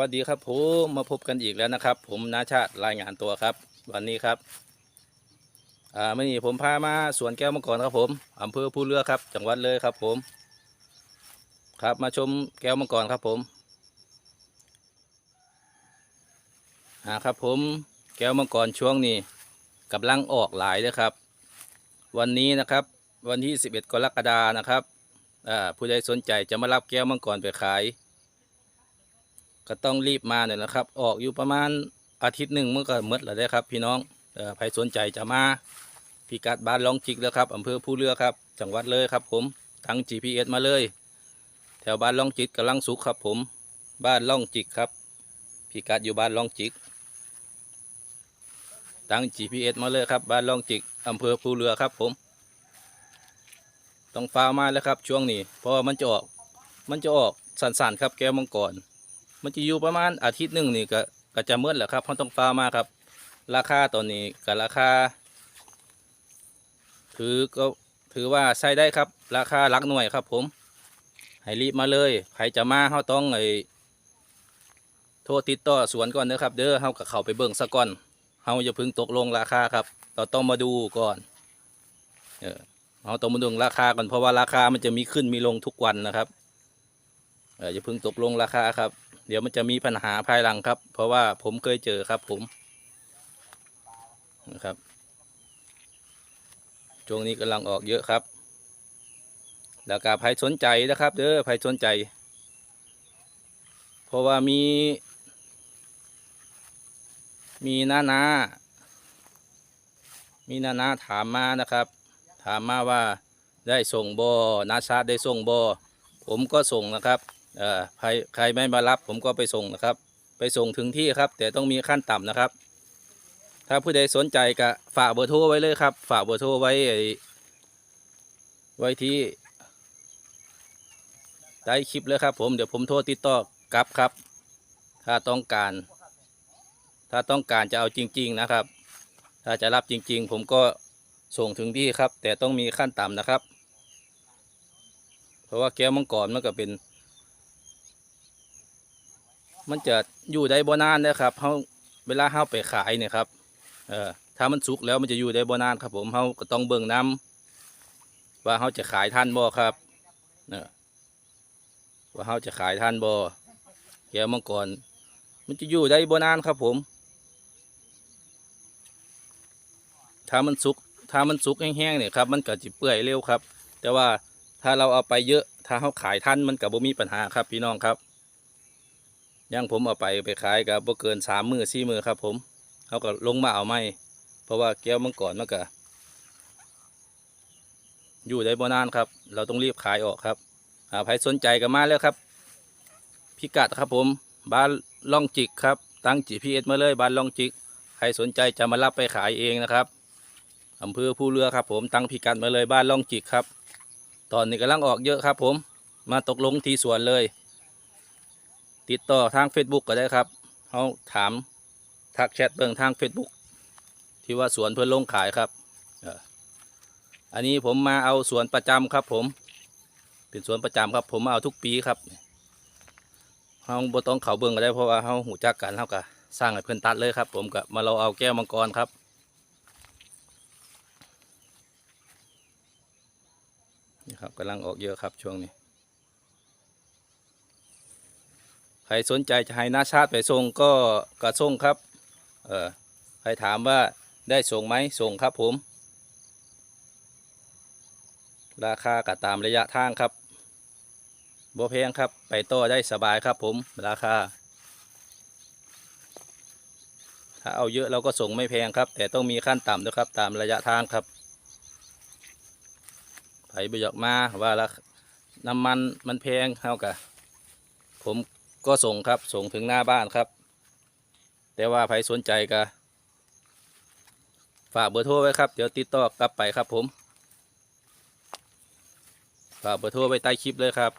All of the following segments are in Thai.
วัสดีครับผมมาพบกันอีกแล้วนะครับ ผมนาชาติรายงานตัวครับ วันนี้ครับอ่าไม่นี้ผมพามาสวนแก้วมังกรครับผมอำเภอภูเรือครับ จังหวัดเลยครับผม ครับมาชมแก้วมังกรครับผมอ่าครับผมแก้วมังกรช่วงนี้กำลังออกหลายเลยครับ วันนี้นะครับวันที่ 11 กรกฎานะครับอ่าผู้ใดสนใจจะมารับแก้วมังกรไปขาย ก็ต้องรีบมาหน่อยนะครับ ออกอยู่ประมาณอาทิตย์หนึ่งเมื่อก็หมดแล้วได้ครับ พี่น้องใครสนใจจะมาพิกัดบ้านลองจิกแล้วครับอำเภอผู้เรือครับ จังหวัดเลยครับ ผมทั้ง GPS มาเลย แถวบ้านลองจิกกำลังสุขครับ ผมบ้านล่องจิกครับพิกัดอยู่บ้านล่องจิกตั้ง GPS มาเลยครับ บ้านล่องจิกอำเภอผู้เรือครับ ผม ต้องฟ้ามาแล้วครับ ช่วงนี้ เพราะว่ามันจะออก มันจะออกสันๆครับแก้วมังกร มันจะอยู่ประมาณอาทิตย์หนึ่งนี่ก็ก็จะเมื่อแหละครับเขาะต้องฟ้ามาครับ ราคาตอนนี้กับราคา ถือก็ถือว่าใช้ได้ครับ ราคาลักหน่วยครับผมให้รีบมาเลยใครจะมาเขาต้องไอโทรติดต่อสวนก่อนนะครับ เด้อเขากับเขาไปเบิ่งซะก่อนเขาจะพึ่งตกลงราคาครับเราต้องมาดูก่อนเออเราต้องมาดูราคาก่อนเพราะว่าราคามันจะมีขึ้นมีลงทุกวันนะครับเอออย่าพึ่งตกลงราคาครับ เดี๋ยวมันจะมีปัญหาภายหลังครับ เพราะว่าผมเคยเจอครับผมนะครับช่วงนี้กำลังออกเยอะครับแล้วก็ใครสนใจนะครับเด้อใครสนใจ เพราะว่ามี มีนานา มีนานาถามมานะครับ ถามมาว่าได้ส่งบอนาชาได้ส่งบอผมก็ส่งนะครับ เอ่อใครใครไม่มารับผมก็ไปส่งนะครับ ไปส่งถึงที่ครับ แต่ต้องมีขั้นต่ำนะครับ ถ้าผู้ใดสนใจก็ฝากเบอร์โทรไว้เลยครับ ฝากเบอร์โทรไว้ไอ้ไว้ที่ใต้คลิปเลยครับผมเดี๋ยวผมโทรติดต่อกลับครับ ถ้าต้องการ ถ้าต้องการจะเอาจริง ๆนะครับ ถ้าจะรับจริง ๆ ผมก็ส่งถึงที่ครับ แต่ต้องมีขั้นต่ำนะครับ เพราะว่าแก้วมังกรมันก็เป็น มันจะอยู่ได้บ่นานนะครับเขาเวลาเขาไปขายเนี่ยครับเอ่อถ้ามันสุกแล้วมันจะอยู่ได้บ่นานครับ ผมเขาก็ต้องเบิ่งน้ำว่าเขาจะขายทันบ่ครับเนอะว่าเขาจะขายทันบ่แก้วมังกรมันจะอยู่ได้บ่นานครับผม ถ้ามันสุกถ้ามันสุกแห้งๆเนี่ยครับมันก็จะเปื่อยเร็วครับ แต่ว่าถ้าเราเอาไปเยอะ ถ้าเขาขายทันมันก็บ่มีปัญหาครับพี่น้องครับ ย่างผมเอาไปไปขายกับบ่เกินสามมือสี่มือครับ ผมเขาก็ลงมาเอาไม่เพราะว่าแก้วมังกรมันก็อยู่ได้บ่นานครับ เราต้องรีบขายออกครับหาใครสนใจก็มาแล้วครับ พิกัดครับผมบ้านล่องจิกครับ ตั้ง GPS มาเลยบ้านล่องจิก ใครสนใจจะมารับไปขายเองนะครับอำเภอผู้เรือครับ ผมตั้งพิกัดมาเลยบ้านล่องจิกครับ ตอนนี้กำลังออกเยอะครับ ผมมาตกลงที่สวนเลย ติดต่อทาง Facebook ก็ได้ครับเขาถามทักแชทเบิ่งทาง Facebook ที่ว่าสวนเพื่อนลงขายครับ อันนี้ผมมาเอาสวนประจำครับผม เป็นสวนประจำครับ ผมมาเอาทุกปีครับเขาบ่ต้องเขาเบิ่งก็ได้เพราะว่าเขาหูจักกันเขาก็สร้างให้เพื่อนตัดเลยครับ ผมก็มาเราเอาแก้วมังกรครับนี่ครับกำลังออกเยอะครับช่วงนี้ ใค รสนใจจะให้นาชาติไปส่งก็ก็ส่งครับเออใครถามว่าได้ส่งไหมส่งครับผม ราคาก็ตามระยะทางครับบ่แพงครับ ไปต่อได้สบายครับผมราคา ถ้าเอาเยอะเราก็ส่งไม่แพงครับ แต่ต้องมีขั้นต่ำด้วยครับ ตามระยะทางครับไผบอยากมาว่าละน้ำมันมันแพงเท่ากับผม ก็ส่งครับส่งถึงหน้าบ้านครับ แต่ว่าใครสนใจก็ฝากเบอร์โทรไว้ครับ เดี๋ยวติดต่อกลับไปครับผม ฝากเบอร์โทรไว้ใต้คลิปเลยครับ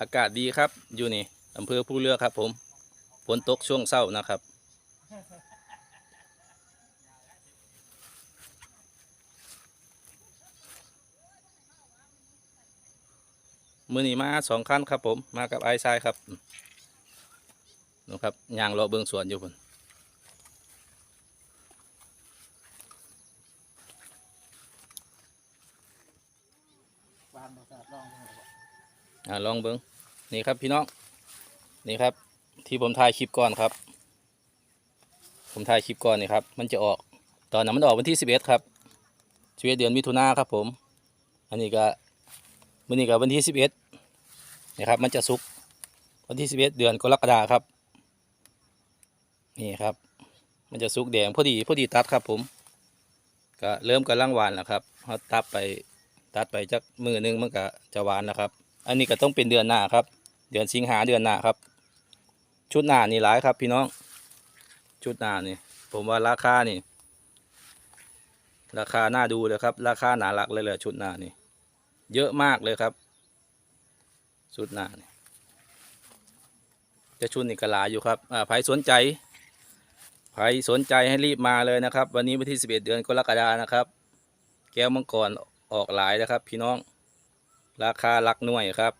อากาศดีครับอยู่นี่อำเภอผู้เลือกครับผมฝนตกช่วงเช้านะครับ มือนี้มาสองคันครับผมมากับไอ้ทรายครับนะครับย่างเลเบื้องสวนอยู่พุ่นลองดูบ่อ่าลองเบิ้งนี่ครับพี่น้องนี่ครับ ที่ผมถ่ายคลิปก่อนครับ ผมถ่ายคลิปก่อนนี่ครับ มันจะออกตอนนั้นมันออกวันที่สิบเอ็ดครับชีวิตเดือนมิถุนาครับผม อันนี้ก็มื่อนี้ก็วันที่สิบเอ็ด นี่ครับ มันจะสุกวันที่สิบเอ็ดเดือนกรกฎาครับ นี่ครับ มันจะสุกแดงพอดีพอดีตัดครับผม ก็เริ่มกำลังหวานแล้วครับเขาตัดไปตัดไปจักมือหนึงมันก็จะหวานนะครับ อันนี้ก็ต้องเป็นเดือนหน้าครับ เดือนสิงหาเดือนหน้าครับ ชุดหน้านี่หลายครับ พี่น้อง ชุดหน้านี่ ผมว่าราคานี่ ราคาน่าดูเลยครับ ราคาหนาหลักเลยแหละชุดหน้านี่ เยอะมากเลยครับ ชุดหน้าเนี่ยจะชุดนี่กระลาอยู่ครับอ่าใครสนใจใครสนใจให้รีบมาเลยนะครับ วันนี้วันที่ 11 เดือนกรกฎานะครับ แก้วมังกรออกหลายนะครับ พี่น้องราคาหลักหน่วยครับ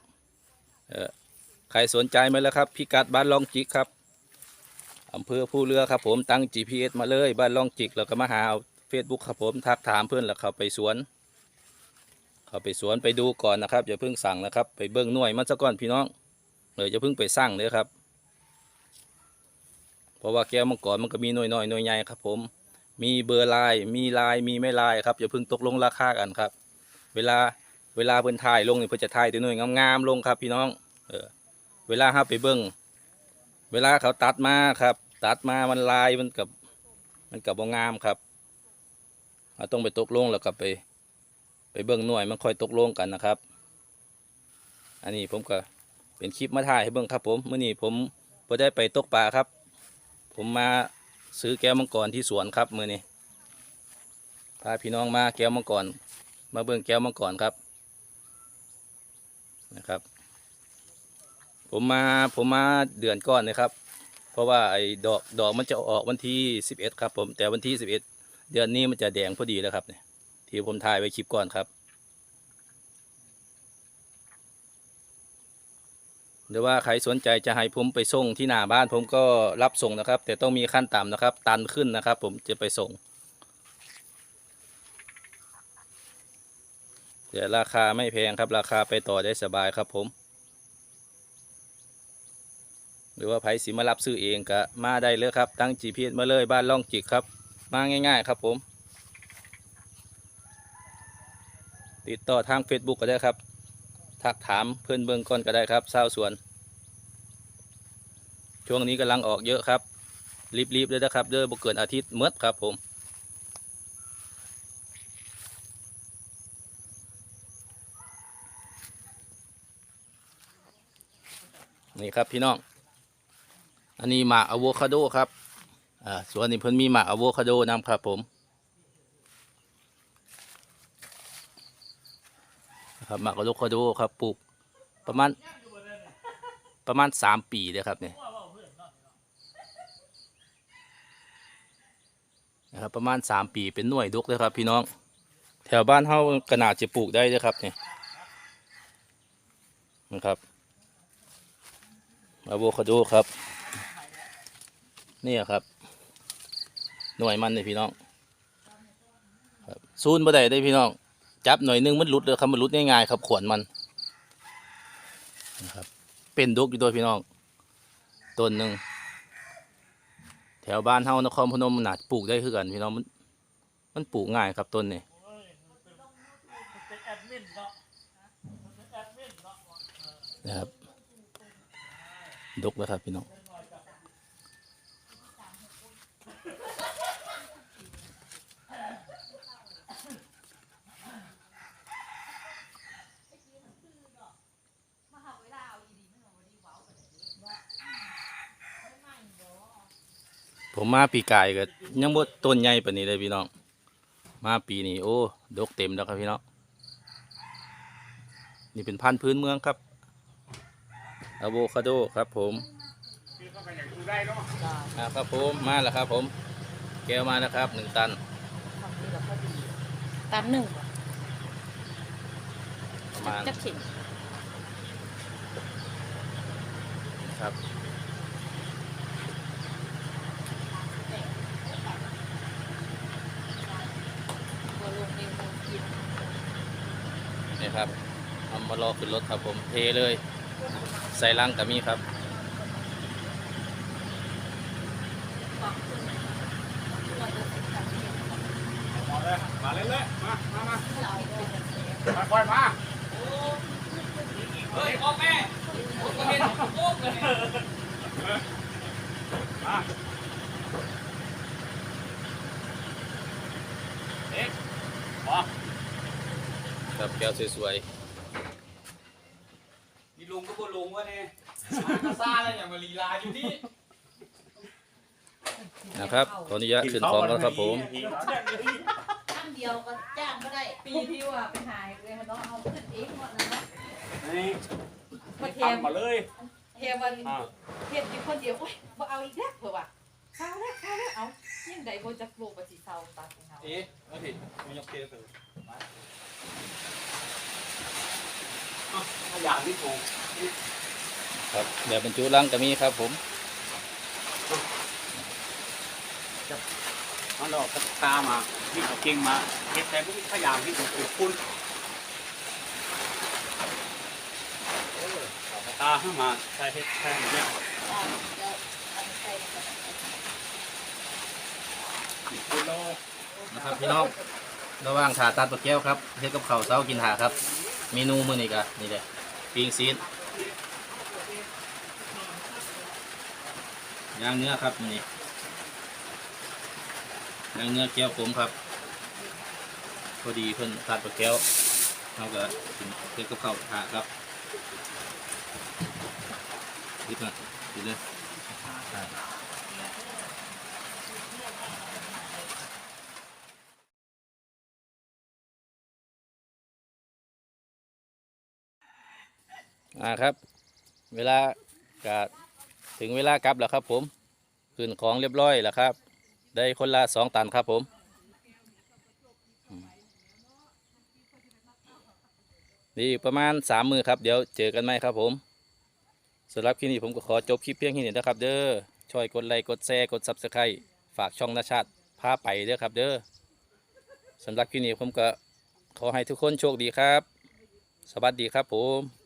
เออใครสนใจไหมาแล้วครับ พิกัดบ้านลองจิกครับอำเภอผู้เรือครับผมตั้ง GPS มาเลยบ้านลองจิกแล้วก็มาหาเฟซบุ๊กครับผมทักถามเพื่อนแล้วเขาไปสวน เขาไปสวนไปดูก่อนนะครับอย่าเพิ่งสั่งนะครับ ไปเบิ้งหน่วยมันซะก่อนพี่น้องเอออย่าเพิ่งไปสั่งเลยครับ เพราะว่าแก้วมังกรมันก็มีหน่วยน้อยหน่วยใหญ่ครับ ผม มีเบอร์ลน์มีลน์มีไม่ลน์ครับอย่าเพิ่งตกลงราคากันครับ เวลาเวลาเพิ่นถ่ายลงเนี่ยเพิ่นจะถ่ายแตัวหน่วยงามๆลงครับ พี่น้องเออเวลาเฮาไปเบิ่งเวลาเขาตัดมาครับ ตัดมามันลายมันกับมันกับบ่งามครับเราต้องไปตกลงแล้วก็ไป ไปเบิ่งหน่วยมันค่อยตกลงกันนะครับ อันนี้ผมก็เป็นคลิปมาถ่ายให้เบิ่งครับ ผมเมื้อนี้ผมบ่ได้ไปตกปลาครับ ผมมาซื้อแก้วมังกรที่สวนครับมื้อนี้พาพี่น้องมาแก้วมังกร มาเบิ่งแก้วมังกรครับนะครับ ผมมาผมมาเดือนก่อนนะครับ เพราะว่าไอ้ดอกดอกมันจะออกวันที่สิบเอ็ดครับ ผมแต่วันที่สิบเอ็ดเดือนนี้มันจะแดงพอดีแล้วครับเนี่ย ที่ผมถ่ายไว้คลิปก่อนครับหรือว่าใครสนใจจะให้ผมไปส่งที่หน้าบ้านผมก็รับส่งนะครับ แต่ต้องมีขั้นต่ำนะครับ ตันขึ้นนะครับ ผมจะไปส่ง แต่ราคาไม่แพงครับ ราคาไปต่อได้สบายครับผม หรือว่าไผสิมารับซื้อเองก็มาได้เลยครับ ตั้ง GPS มาเลยบ้านล่องจิกครับ มาง่าย ๆ ครับผม ติดต่อทาง Facebook ก็ได้ครับ ทักถามเพื่อนเบื้องก่อนก็ได้ครับเศร้าวสวน ช่วงนี้กำลังออกเยอะครับ รีบๆเลยนะครับเด้อบ่เกินอาทิตย์เมื่อครับผมนี่ครับพี่น้อง อันนี้หมากอะโวคาโดครับ อ่า ส่วนนี้เพิ่นมีหมากอะโวคาโดนำครับผมนะ ครับมากอะโวคาโดครับปลูกประมาณประมาณสามปีเลยครับเนี่ยนะครับประมาณสามปีเป็นหน่วยดกเลยครับ พี่น้อง แถวบ้านเฮาขนาดจะปลูกได้เลยครับเนี่ยนะครับอะโวคาโดครับนี่ครับ หน่วยมันเลยพี่น้องครับซูนบ่ได้ได้พี่น้อง จับหน่อยหนึงมันหลุดเลยครับมันหลุดง่ายๆครับขวนมันนะครับเป็นดุกอยู่ตัวพี่น้องต้นหนึ่งแถวบ้านเฮานครพนมมันาจปลูกได้คือกันพี่น้องมันมันปลูกง่ายครับต้นนี่นะเป็นแอดมินเนาะนะครับดกแล้วครับพี่น้อง ผมมาปีกายก็ยังบ่ต้นใหญ่ปานนี้เลยพี่น้อง มาปีนี้โอ้ดกเต็มแล้วครับพี่น้อง นี่เป็นพันธุ์พื้นเมืองครับอะโวคาโดครับผมคือก็ไปอย่างดูได้เนาะจ้าอ่าครับผมมาแล้วครับผม แก้วมานะครับหนึ่งตันทำนี่เราก็ดีตันหนึ่งประมาณจะเข็นครับ ตัวลงเองคงกิน นี่ ครับเอามารอขึ้นรถครับผมเทเลย ใส่ลังกับมีครับของคุณตัวจะสิบสามเดือนมาเลยมาเรื่อยๆมามามาเราเป็นเสียค่อยมาเฮ้ยพ่อแม่ผมก็เห็นโอ้เลยมาเอ็กพอ ครับแก้ วสวยมีลุงก็บ่ลุงวะเนี่ยมาซ่าแล้วอย่ามาลีลาอยู่นี่ๆนะครับ ขออนุญาตขึ้นของแล้วครับผมท่านเดียวก็จ้างก็ได้ปีที่ว่าไปหายเลยมันต้องเอาขึ้นเองหมดเลยนะนี่มาเททำมาเลยเทวันอ่าเทมอยู่คนเดียวโอ้ยบ่เอาอีกแล้วเผื่อว่าเศร้าแล้วเศร้าแล้วเอายังไดบ่จักโลกว่าสิเศร้าตาของเฮาเอ๊ะไม่ผิดไม่ยกเทสเลย ขยะที่ถูกครับแบบบรรจุลังก็มีครับ ผมมันดอกตามาที่เอาเก่งมาเก็บแต่พวกขยะที่ถูกถูกคุณตาขึ้นมาใส่เพชรแท่งเนี่ยอ่าแล้วเอาไปใส่กันคุณโลนะครับพี่น้องระหว่างถาตัดปลาแก้วครับเฮ็ดกับข้าวเช้ากินถาครับ เมนูมื้อนี้ก็นี่แหละ ปิ้งซีนย่างเนื้อครับนี่ย่างเนื้อแก้วผมครับ พอดีเพิ่นตัดปลาแก้วเราก็กินเฮ็ดกับข้าวถาครับดิบมาดิบเลย อ่าครับ เวลากะถึงเวลากลับแล้วครับ ผมขึ้นของเรียบร้อยแล้วครับ ได้คนละสองตันครับผมนี่ประมาณสามมือครับเดี๋ยวเจอกันไหมครับผมสำหรับคลิปนี้ผมก็ขอจบคลิปเพียงแค่นี้นะครับ เด้อช่วยกดไลค์กดแชร์กดซับสไครต์ฝากช่องนาชาติพาไปเด้อครับ เด้อสำหรับคลิปนี้ผมก็ขอให้ทุกคนโชคดีครับ สวัสดีครับผม